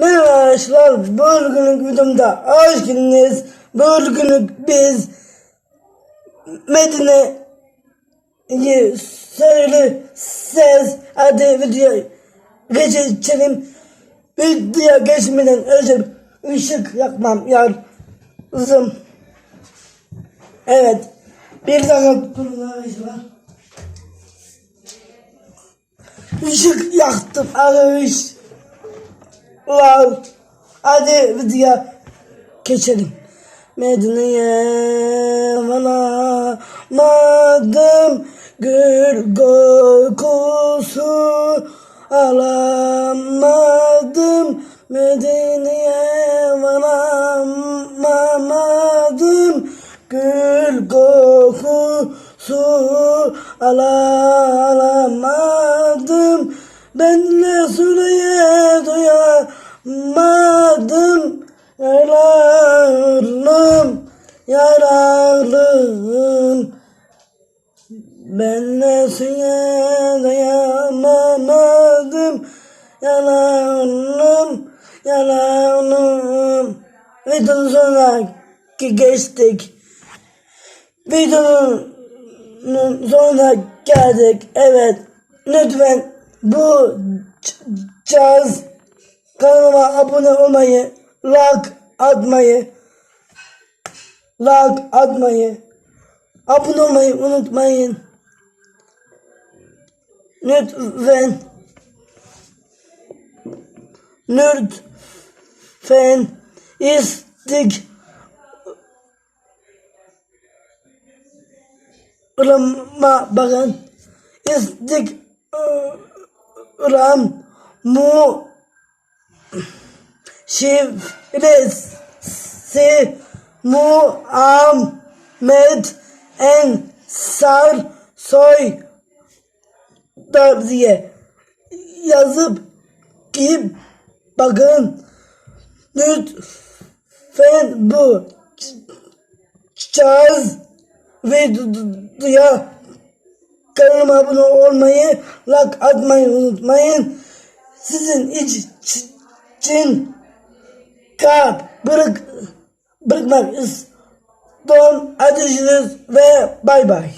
Merhaba arkadaşlar, bugünlük videomda hoş geldiniz. Bugünlük biz Medine'yi söyle ses hadi videoya geçelim. Videoya geçmeden önce ışık yakmam lazım. Evet, bir dakika durun arkadaşlar. Işık yaktım arkadaşlar. Wow. Hadi videoya geçelim. Medine'ye varamadım Gül kokusu alamadım Medine'ye varamadım Gül kokusu alamadım Ben Resulü'ye Yararlım, Ben Resulü'ye duyamadım Yararlım, yararlım Videonun sonuna geçtik videonun sonuna geldik. Evet. Lütfen bu cihaz kanalıma abone olmayı, like atmayı, like atmayı, abone olmayı unutmayın. Lütfen lütfen istik Rama bakın istikram mu şifresi Muhammed Ensar soy diye yazıp gidip bakın lütfen bu cihaz videoya kanalıma abone olmayı, like atmayı unutmayın. Sizin için kalp bırak, istiyorum. Hadi görüşürüz ve bay bay.